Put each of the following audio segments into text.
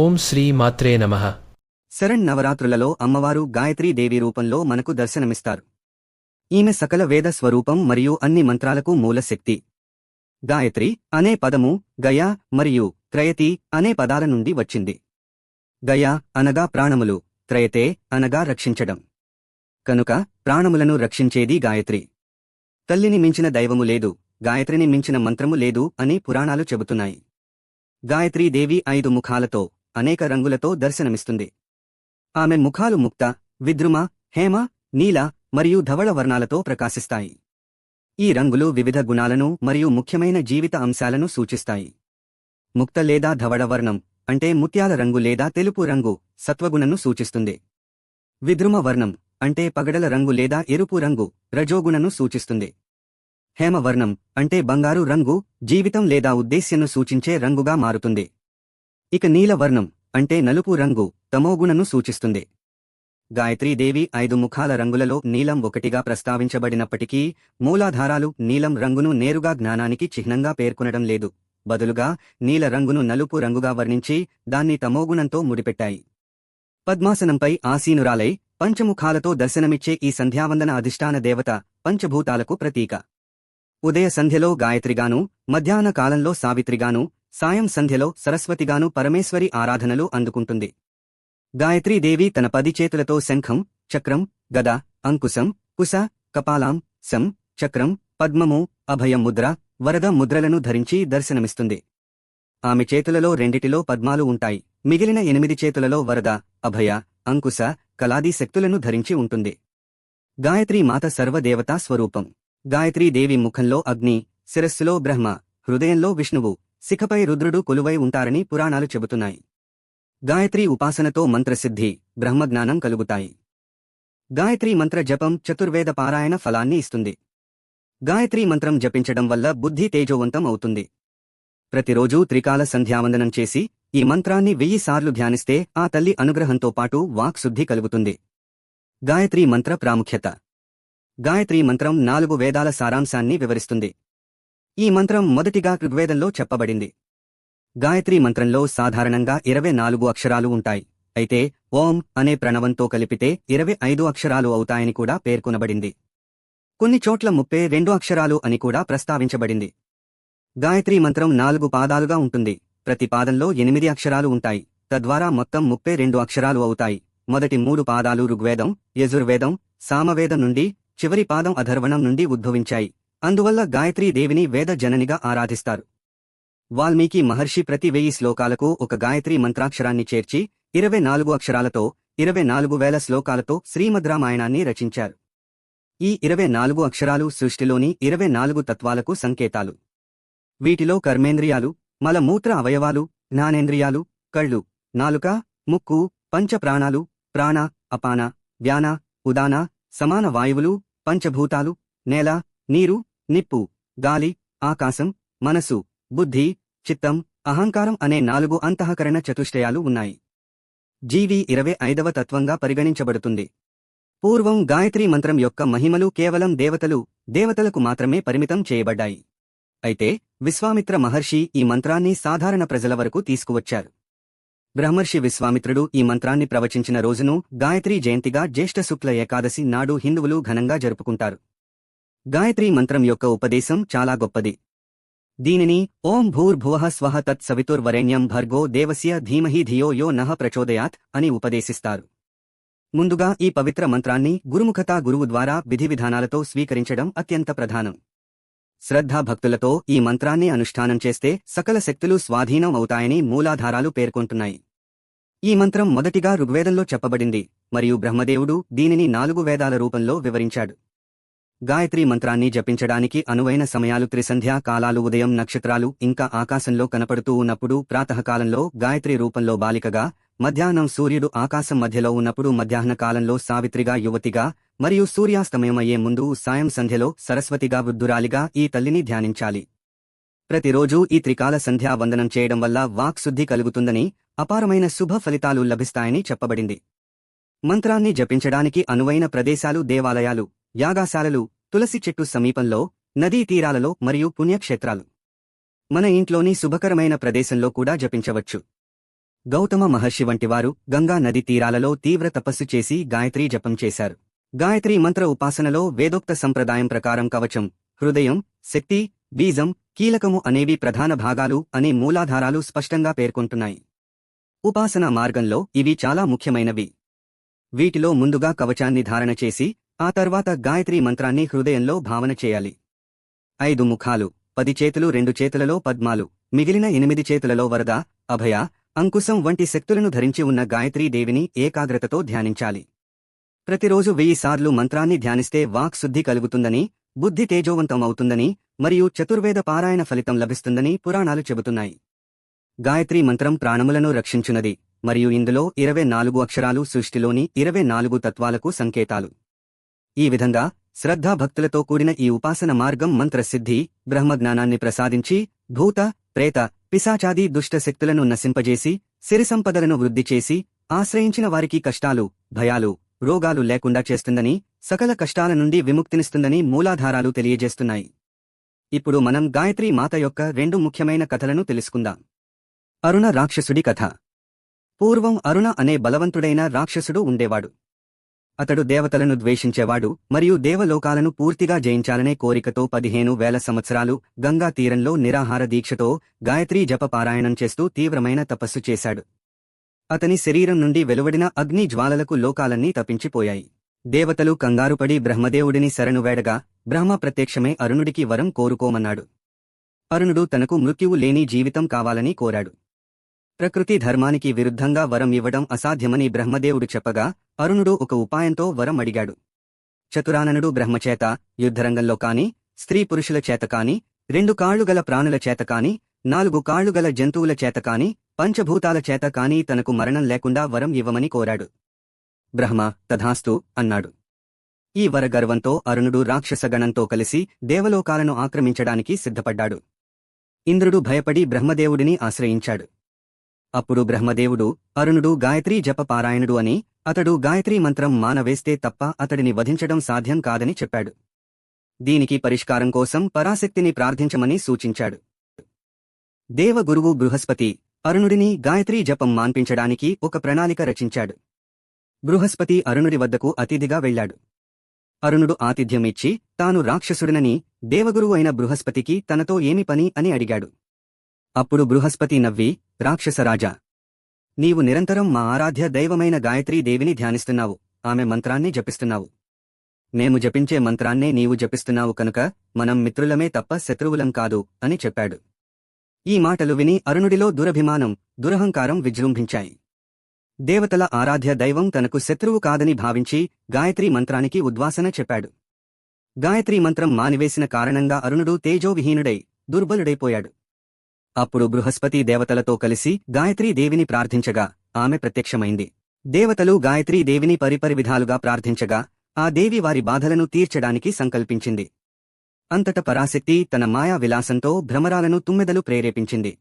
ఓం శ్రీ మాత్రే నమః. శరణ్ నవరాత్రులలో అమ్మవారు గాయత్రీ దేవి రూపంలో మనకు దర్శనమిస్తారు. ఈమె సకల వేద స్వరూపం మరియు అన్ని మంత్రాలకు మూల శక్తి. గాయత్రి అనే పదము గయా మరియు త్రయతి అనే పదాల నుండి వచ్చింది. గయ అనగా ప్రాణములు త్రయతే అనగా రక్షించడం. కనుక ప్రాణములను రక్షించేది గాయత్రి. తల్లిని మించిన దైవము లేదు గాయత్రిని మించిన మంత్రము లేదు అని పురాణాలు చెబుతున్నాయి. గాయత్రీ దేవి ఐదు ముఖాలతో అనేక రంగులతో దర్శనమిస్తుంది. ఆమె ముఖాలు ముక్త విద్రుమ హేమ నీల మరియు ధవళ వర్ణాలతో ప్రకాశిస్తాయి. ఈ రంగులు వివిధ గుణాలను మరియు ముఖ్యమైన జీవిత అంశాలను సూచిస్తాయి. ముక్త లేదా ధవళ వర్ణం అంటే ముత్యాల రంగు లేదా తెలుపు రంగు సత్వగుణను సూచిస్తుంది. విద్రుమ వర్ణం అంటే పగడల రంగు లేదా ఎరుపు రంగు రజోగుణను సూచిస్తుంది. హేమవర్ణం అంటే బంగారు రంగు జీవితం లేదా ఉద్దేశ్యను సూచించే రంగుగా మారుతుంది. ఇక నీలవర్ణం అంటే నలుపు రంగు తమోగుణను సూచిస్తుంది. గాయత్రీదేవి ఐదు ముఖాల రంగులలో నీలం ఒకటిగా ప్రస్తావించబడినప్పటికీ మూలాధారాలు నీలం రంగును నేరుగా జ్ఞానానికి చిహ్నంగా పేర్కొనడం లేదు. బదులుగా నీల రంగును నలుపు రంగుగా వర్ణించి దాన్ని తమోగుణంతో ముడిపెట్టాయి. పద్మాసనంపై ఆసీనురాలై పంచముఖాలతో దర్శనమిచ్చే ఈ సంధ్యావందన అధిష్టాన దేవత పంచభూతాలకు ప్రతీక. ఉదయ సంధ్యలో గాయత్రిగాను మధ్యాహ్న కాలంలో సావిత్రిగాను సాయం సంధ్యలో సరస్వతిగాను పరమేశ్వరి ఆరాధనలు అందుకుంటుంది. గాయత్రీదేవి తన పది చేతులతో శంఖం చక్రం గద అంకుశం కుశ కపాలాం సం చక్రం పద్మము అభయం ముద్ర వరద ముద్రలను ధరించి దర్శనమిస్తుంది. ఆమె చేతులలో రెండిటిలో పద్మాలు ఉంటాయి. మిగిలిన ఎనిమిది చేతులలో వరద అభయ అంకుశ కలాది శక్తులను ధరించి ఉంటుంది. గాయత్రీ మాత సర్వదేవతా స్వరూపం. గాయత్రీదేవి ముఖంలో అగ్ని శిరస్సులో బ్రహ్మ హృదయంలో విష్ణువు శిఖపై రుద్రుడు కొలువై ఉంటారని పురాణాలు చెబుతున్నాయి. గాయత్రి ఉపాసనతో మంత్రసిద్ధి బ్రహ్మజ్ఞానం కలుగుతాయి. గాయత్రి మంత్ర జపం చతుర్వేద పారాయణ ఫలాన్ని ఇస్తుంది. గాయత్రీ మంత్రం జపించడం వల్ల బుద్ధి తేజోవంతం అవుతుంది. ప్రతిరోజూ త్రికాల సంధ్యావందనం చేసి ఈ మంత్రాన్ని వెయ్యి సార్లు ధ్యానిస్తే ఆ తల్లి అనుగ్రహంతో పాటు వాక్శుద్ధి కలుగుతుంది. గాయత్రీ మంత్ర ప్రాముఖ్యత. గాయత్రీ మంత్రం నాలుగు వేదాల సారాంశాన్ని వివరిస్తుంది. ఈ మంత్రం మొదటిగా ఋగ్వేదంలో చెప్పబడింది. గాయత్రీ మంత్రంలో సాధారణంగా ఇరవై నాలుగు అక్షరాలు ఉంటాయి. అయితే ఓం అనే ప్రణవంతో కలిపితే ఇరవై ఐదు అక్షరాలు అవుతాయని కూడా పేర్కొనబడింది. కొన్ని చోట్ల ముప్పై రెండు అక్షరాలు అని కూడా ప్రస్తావించబడింది. గాయత్రీ మంత్రం నాలుగు పాదాలుగా ఉంటుంది. ప్రతి పాదంలో ఎనిమిది అక్షరాలు ఉంటాయి. తద్వారా మొత్తం ముప్పై రెండు అక్షరాలు అవుతాయి. మొదటి మూడు పాదాలు ఋగ్వేదం యజుర్వేదం సామవేదం నుండి చివరి పాదం అధర్వణం నుండి ఉద్భవించాయి. అందువల్ల గాయత్రీ దేవిని వేద జననిగా ఆరాధిస్తారు. వాల్మీకి మహర్షి ప్రతి వెయ్యి శ్లోకాలకు ఒక గాయత్రీ మంత్రాక్షరాన్ని చేర్చి ఇరవై నాలుగు అక్షరాలతో ఇరవై నాలుగు వేల శ్లోకాలతో శ్రీమద్రామాయణాన్ని రచించారు. ఈ ఇరవై నాలుగు అక్షరాలు సృష్టిలోని ఇరవై నాలుగు తత్వాలకు సంకేతాలు. వీటిలో కర్మేంద్రియాలు మలమూత్ర అవయవాలు జ్ఞానేంద్రియాలు కళ్ళు నాలుక ముక్కు పంచప్రాణాలు ప్రాణ అపాన వ్యాన ఉదాన సమాన వాయువులు పంచభూతాలు నేల నీరు నిప్పు గాలి ఆకాశం మనసు బుద్ధి చిత్తం అహంకారం అనే నాలుగు అంతఃకరణ చతుష్టయాలు ఉన్నాయి. జీవి ఇరవై ఐదవ తత్వంగా పరిగణించబడుతుంది. పూర్వం గాయత్రీ మంత్రం యొక్క మహిమలు కేవలం దేవతలు దేవతలకు మాత్రమే పరిమితం చేయబడ్డాయి. అయితే విశ్వామిత్ర మహర్షి ఈ మంత్రాన్ని సాధారణ ప్రజల వరకు తీసుకువచ్చారు. బ్రహ్మర్షి విశ్వామిత్రుడు ఈ మంత్రాన్ని ప్రవచించిన రోజును గాయత్రీ జయంతిగా జ్యేష్ఠ శుక్ల ఏకాదశి నాడు హిందువులు ఘనంగా జరుపుకుంటారు. గాయత్రీ మంత్రం యొక్క ఉపదేశం చాలా గొప్పది. దీనిని ఓం భూర్భువః స్వహ తత్ సవితుర్వరేణ్యం భర్గో దేవస్య ధీమహి ధియో యో నః ప్రచోదయాత్ అని ఉపదేశిస్తారు. ముందుగా ఈ పవిత్ర మంత్రాన్ని గురుముఖతా గురువు ద్వారా విధివిధానాలతో స్వీకరించడం అత్యంత ప్రధానం. శ్రద్ధాభక్తులతో ఈ మంత్రాన్ని అనుష్ఠానం చేస్తే సకల శక్తులు స్వాధీనం అవుతాయని మూలాధారాలు పేర్కొంటున్నాయి. ఈ మంత్రం మొదటిగా ఋగ్వేదంలో చెప్పబడింది మరియు బ్రహ్మదేవుడు దీనిని నాలుగు వేదాల రూపంలో వివరించాడు. గాయత్రి మంత్రాన్ని జపించడానికి అనువైన సమయాలు త్రిసంధ్యా కాలాలు ఉదయం నక్షత్రాలు ఇంకా ఆకాశంలో కనపడుతూ ఉన్నప్పుడు ప్రాతకాలంలో గాయత్రి రూపంలో బాలికగా మధ్యాహ్నం సూర్యుడు ఆకాశం మధ్యలో ఉన్నప్పుడు మధ్యాహ్న కాలంలో సావిత్రిగా యువతిగా మరియు సూర్యాస్తమయమయ్యే ముందు సాయం సంధ్యలో సరస్వతిగా వృద్ధురాలిగా ఈ తల్లిని ధ్యానించాలి. ప్రతిరోజూ ఈ త్రికాల సంధ్యా వందనం చేయడం వల్ల వాక్శుద్ధి కలుగుతుందని అపారమైన శుభ ఫలితాలు లభిస్తాయని చెప్పబడింది. మంత్రాన్ని జపించడానికి అనువైన ప్రదేశాలు దేవాలయాలు యాగాశాలలు తులసి చెట్టు సమీపంలో నదీ తీరాలలో మరియు పుణ్యక్షేత్రాలు. మన ఇంట్లోని శుభకరమైన ప్రదేశంలో కూడా జపించవచ్చు. గౌతమ మహర్షి వంటివారు గంగా నది తీరాలలో తీవ్ర తపస్సు చేసి గాయత్రీ జపం చేశారు. గాయత్రీ మంత్ర ఉపాసనలో వేదోక్త సంప్రదాయం ప్రకారం కవచం హృదయం శక్తి బీజం కీలకము అనేవి ప్రధాన భాగాలు అనే మూలాధారాలు స్పష్టంగా పేర్కొంటున్నాయి. ఉపాసన మార్గంలో ఇవి చాలా ముఖ్యమైనవి. వీటిలో ముందుగా కవచాన్ని ధారణ చేసి ఆ తర్వాత గాయత్రీ మంత్రాన్ని హృదయంలో భావన చేయాలి. ఐదు ముఖాలు పది చేతులు రెండు చేతులలో పద్మాలు మిగిలిన ఎనిమిది చేతులలో వరద అభయ అంకుశం వంటి శక్తులను ధరించి ఉన్న గాయత్రీ దేవిని ఏకాగ్రతతో ధ్యానించాలి. ప్రతిరోజు వెయ్యి సార్లు మంత్రాన్ని ధ్యానిస్తే వాక్ శుద్ధి కలుగుతుందని బుద్ధి తేజోవంతం అవుతుందని మరియు చతుర్వేద పారాయణ ఫలితం లభిస్తుందని పురాణాలు చెబుతున్నాయి. గాయత్రీ మంత్రం ప్రాణములను రక్షించునది మరియు ఇందులో ఇరవై నాలుగు అక్షరాలు సృష్టిలోని ఇరవై నాలుగు తత్వాలకు సంకేతాలు. ఈ విధంగా శ్రద్ధాభక్తులతో కూడిన ఈ ఉపాసన మార్గం మంత్రసిద్ధి బ్రహ్మజ్ఞానాన్ని ప్రసాదించి భూత ప్రేత పిశాచాది దుష్ట శక్తులను నశింపజేసి సిరిసంపదలను వృద్ధి చేసి ఆశ్రయించిన వారికి కష్టాలు భయాలు రోగాలు లేకుండా చేస్తుందని సకల కష్టాల నుండి విముక్తినిస్తుందని మూలాధారాలు తెలియజేస్తున్నాయి. ఇప్పుడు మనం గాయత్రీ మాత యొక్క రెండు ముఖ్యమైన కథలను తెలుసుకుందాం. అరుణ రాక్షసుడి కథ. పూర్వం అరుణ అనే బలవంతుడైన రాక్షసుడు ఉండేవాడు. అతడు దేవతలను ద్వేషించేవాడు మరియు దేవలోకాలను పూర్తిగా జయించాలనే కోరికతో పదిహేను వేల సంవత్సరాలు గంగా తీరంలో నిరాహార దీక్షతో గాయత్రీ జప పారాయణం చేస్తూ తీవ్రమైన తపస్సు చేశాడు. అతని శరీరం నుండి వెలువడిన అగ్ని జ్వాలలకు లోకాలన్నీ తప్పించిపోయాయి. దేవతలు కంగారుపడి బ్రహ్మదేవుడిని శరణు వేడగా బ్రహ్మ ప్రత్యక్షమే అరుణుడికి వరం కోరుకోమన్నాడు. అరుణుడు తనకు మృత్యువు లేని జీవితం కావాలని కోరాడు. ప్రకృతి ధర్మానికి విరుద్ధంగా వరం ఇవ్వడం అసాధ్యమని బ్రహ్మదేవుడు చెప్పగా అరుణుడు ఒక ఉపాయంతో వరం అడిగాడు. చతురాననుడు బ్రహ్మచేత యుద్ధరంగంలో కాని స్త్రీ పురుషుల చేత కాని రెండు కాళ్ళు గల ప్రాణుల చేత కాని నాలుగు కాళ్ళు గల జంతువుల చేత కాని పంచభూతాల చేత కాని తనకు మరణం లేకుండా వరం ఇవ్వమని కోరాడు. బ్రహ్మ తథాస్తు అన్నాడు. ఈ వరగర్వంతో అరుణుడు రాక్షసగణంతో కలిసి దేవలోకాలను ఆక్రమించడానికి సిద్ధపడ్డాడు. ఇంద్రుడు భయపడి బ్రహ్మదేవుడిని ఆశ్రయించాడు. అప్పుడు బ్రహ్మదేవుడు అరుణుడు గాయత్రీ జప పారాయణుడు అని అతడు గాయత్రీ మంత్రం మానవేస్తే తప్ప అతడిని వధించడం సాధ్యం కాదని చెప్పాడు. దీనికి పరిష్కారం కోసం పరాశక్తిని ప్రార్థించమని సూచించాడు. దేవగురువు బృహస్పతి అరుణుడిని గాయత్రీ జపం మాన్పించడానికి ఒక ప్రణాళిక రచించాడు. బృహస్పతి అరుణుడి వద్దకు అతిథిగా వెళ్ళాడు. అరుణుడు ఆతిథ్యం ఇచ్చి తాను రాక్షసుడినని దేవగురువు అయిన బృహస్పతికి తనతో ఏమి పని అని అడిగాడు. అప్పుడు బృహస్పతి నవ్వి రాక్షసరాజా నీవు నిరంతరం మా ఆరాధ్య దైవమైన గాయత్రీ దేవిని ధ్యానిస్తున్నావు. ఆమె మంత్రాన్ని జపిస్తున్నావు. మేము జపించే మంత్రాన్నే నీవు జపిస్తున్నావు కనుక మనం మిత్రులమే తప్ప శత్రువులం కాదు అని చెప్పాడు. ఈ మాటలు విని అరుణుడిలో దురభిమానం దురహంకారం విజృంభించాయి. దేవతల ఆరాధ్య దైవం తనకు శత్రువు కాదని భావించి గాయత్రీ మంత్రానికి ఉద్వాసన చెప్పాడు. గాయత్రీ మంత్రం మానివేసిన కారణంగా అరుణుడు తేజోవిహీనుడై దుర్బలుడైపోయాడు. అప్పుడు బృహస్పతి దేవతలతో కలిసి గాయత్రీ దేవిని ప్రార్థించగా ఆమె ప్రత్యక్షమైంది. దేవతలు గాయత్రీ దేవిని పరిపరి విధాలుగా ప్రార్థించగా ఆ దేవి వారి బాధలను తీర్చడానికి సంకల్పించింది. అంతట పరాశక్తి తన మాయా విలాసంతో భ్రమరాలను తుమ్మెదలు ప్రేరేపించింది.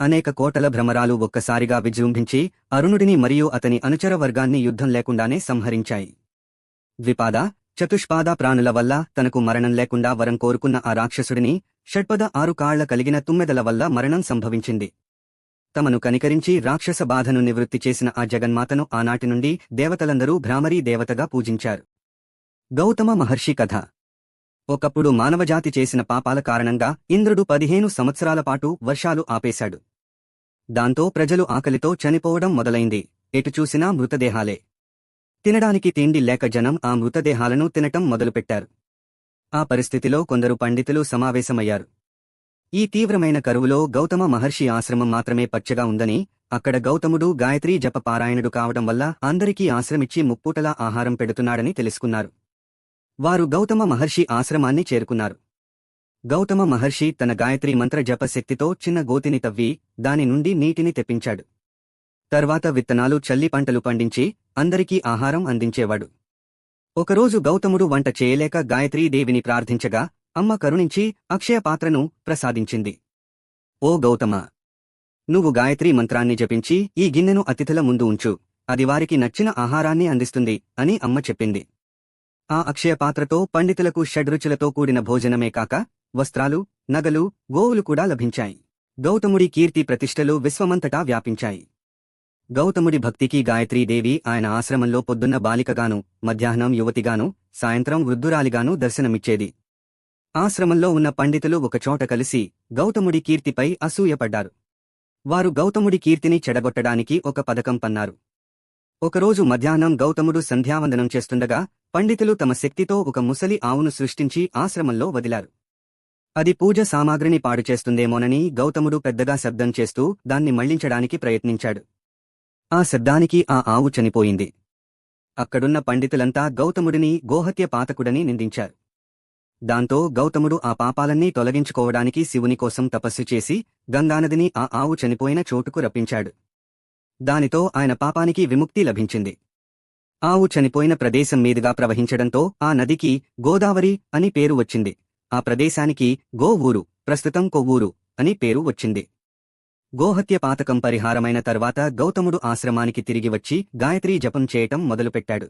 అనేక కోటల భ్రమరాలు ఒక్కసారిగా విజృంభించి అరుణుడిని మరియు అతని అనుచర వర్గాన్ని యుద్ధం లేకుండానే సంహరించాయి. ద్విపాద చతుష్పాద ప్రాణుల వల్ల తనకు మరణం లేకుండా వరం కోరుకున్న ఆ రాక్షసుడిని షడ్పద ఆరు కాళ్ళ కలిగిన తుమ్మెదల వల్ల మరణం సంభవించింది. తమను కనికరించి రాక్షస బాధను నివృత్తి చేసిన ఆ జగన్మాతను ఆనాటి నుండి దేవతలందరూ భ్రామరీ దేవతగా పూజించారు. గౌతమ మహర్షి కథ. ఒకప్పుడు మానవజాతి చేసిన పాపాల కారణంగా ఇంద్రుడు పదిహేను సంవత్సరాల పాటు వర్షాలు ఆపేశాడు. దాంతో ప్రజలు ఆకలితో చనిపోవడం మొదలైంది. ఎటు చూసినా మృతదేహాలే. తినడానికి తిండి లేక జనం ఆ మృతదేహాలను తినటం మొదలుపెట్టారు. ఆ పరిస్థితిలో కొందరు పండితులు సమావేశమయ్యారు. ఈ తీవ్రమైన కరువులో గౌతమ మహర్షి ఆశ్రమం మాత్రమే పచ్చగా ఉందని అక్కడ గౌతముడు గాయత్రీ జప పారాయణుడు కావడం వల్ల అందరికీ ఆశ్రమిచ్చి ముప్పూటలా ఆహారం పెడుతున్నాడని తెలుసుకున్నారు. వారు గౌతమ మహర్షి ఆశ్రమాన్ని చేరుకున్నారు. గౌతమ మహర్షి తన గాయత్రీ మంత్ర జప శక్తితో చిన్న గోతిని తవ్వి దాని నుండి నీటిని తెప్పించాడు. తర్వాత విత్తనాలు చల్లి పంటలు పండించి అందరికీ ఆహారం అందించేవాడు. ఒకరోజు గౌతముడు వంట చేయలేక గాయత్రీదేవిని ప్రార్థించగా అమ్మ కరుణించి అక్షయ పాత్రను ప్రసాదించింది. ఓ గౌతమ! నువ్వు గాయత్రీ మంత్రాన్ని జపించి ఈ గిన్నెను అతిథుల ముందు ఉంచు. అది వారికి నచ్చిన ఆహారాన్ని అందిస్తుంది అని అమ్మ చెప్పింది. ఆ అక్షయ పాత్రతో పండితులకు షడ్రుచులతో కూడిన భోజనమే కాక వస్త్రాలు నగలు గోవులు కూడా లభించాయి. గౌతముడి కీర్తి ప్రతిష్టలు విశ్వమంతటా వ్యాపించాయి. గౌతముడి భక్తికి గాయత్రీదేవి ఆయన ఆశ్రమంలో పొద్దున్న బాలికగాను మధ్యాహ్నం యువతిగాను సాయంత్రం వృద్ధురాలిగాను దర్శనమిచ్చేది. ఆశ్రమంలో ఉన్న పండితులు ఒకచోట కలిసి గౌతముడి కీర్తిపై అసూయపడ్డారు. వారు గౌతముడి కీర్తిని చెడగొట్టడానికి ఒక పథకం పన్నారు. ఒకరోజు మధ్యాహ్నం గౌతముడు సంధ్యావందనం చేస్తుండగా పండితులు తమ శక్తితో ఒక ముసలి ఆవును సృష్టించి ఆశ్రమంలో వదిలారు. అది పూజ సామాగ్రిని పాడుచేస్తుందేమోనని గౌతముడు పెద్దగా శబ్దం చేస్తూ దాన్ని మళ్ళించడానికి ప్రయత్నించాడు. ఆ శబ్దానికి ఆ ఆవు చనిపోయింది. అక్కడున్న పండితులంతా గౌతముడిని గోహత్య పాతకుడని నిందించారు. దాంతో గౌతముడు ఆ పాపాలన్నీ తొలగించుకోవడానికి శివుని కోసం తపస్సు చేసి గంగానదిని ఆ ఆవు చనిపోయిన చోటుకు రప్పించాడు. దానితో ఆయన పాపానికి విముక్తి లభించింది. ఆవు చనిపోయిన ప్రదేశం మీదుగా ప్రవహించడంతో ఆ నదికి గోదావరి అని పేరు వచ్చింది. ఆ ప్రదేశానికి గో ఊరు ప్రస్తుతం కొవ్వూరు అని పేరు వచ్చింది. గోహత్య పాతకం పరిహారమైన తర్వాత గౌతముడు ఆశ్రమానికి తిరిగి వచ్చి గాయత్రీ జపం చేయటం మొదలుపెట్టాడు.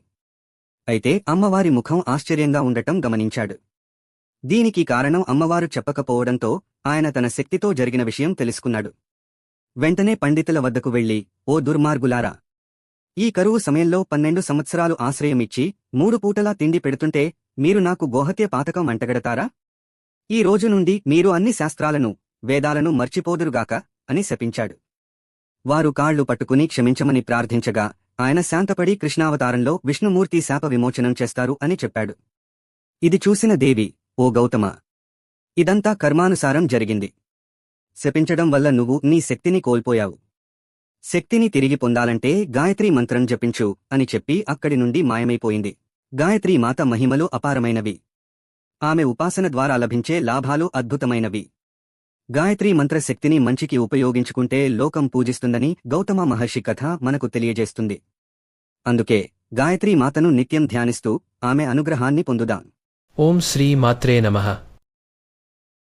అయితే అమ్మవారి ముఖం ఆశ్చర్యంగా ఉండటం గమనించాడు. దీనికి కారణం అమ్మవారు చెప్పకపోవడంతో ఆయన తన శక్తితో జరిగిన విషయం తెలుసుకున్నాడు. వెంటనే పండితుల వద్దకు వెళ్ళి ఓ దుర్మార్గులారా! ఈ కరువు సమయంలో పన్నెండు సంవత్సరాలు ఆశ్రయమిచ్చి మూడు పూటలా తిండి పెడుతుంటే మీరు నాకు గోహత్య పాతకం అంటగడతారా? ఈ రోజు నుండి మీరు అన్ని శాస్త్రాలను వేదాలను మర్చిపోదురుగాక అని శపించాడు. వారు కాళ్ళు పట్టుకుని క్షమించమని ప్రార్థించగా ఆయన శాంతపడి కృష్ణావతారంలో విష్ణుమూర్తి శాప విమోచనం చేస్తారు అని చెప్పాడు. ఇది చూసిన దేవి ఓ గౌతమ! ఇదంతా కర్మానుసారం జరిగింది. శపించడం వల్ల నువ్వు నీ శక్తిని కోల్పోయావు. శక్తిని తిరిగి పొందాలంటే గాయత్రీ మంత్రం జపించు అని చెప్పి అక్కడి నుండి మాయమైపోయింది. గాయత్రీ మాత మహిమలు అపారమైనవి. ఆమె ఉపాసన ద్వారా లభించే లాభాలు అద్భుతమైనవి. గాయత్రీ మంత్ర శక్తిని మంచికి ఉపయోగించుకుంటే లోకం పూజిస్తుందని గౌతమ మహర్షి కథ మనకు తెలియజేస్తుంది. అందుకే గాయత్రీ మాతను నిత్యం ధ్యానిస్తూ ఆమె అనుగ్రహాన్ని పొందుదాం. ఓం శ్రీ మాత్రే నమః.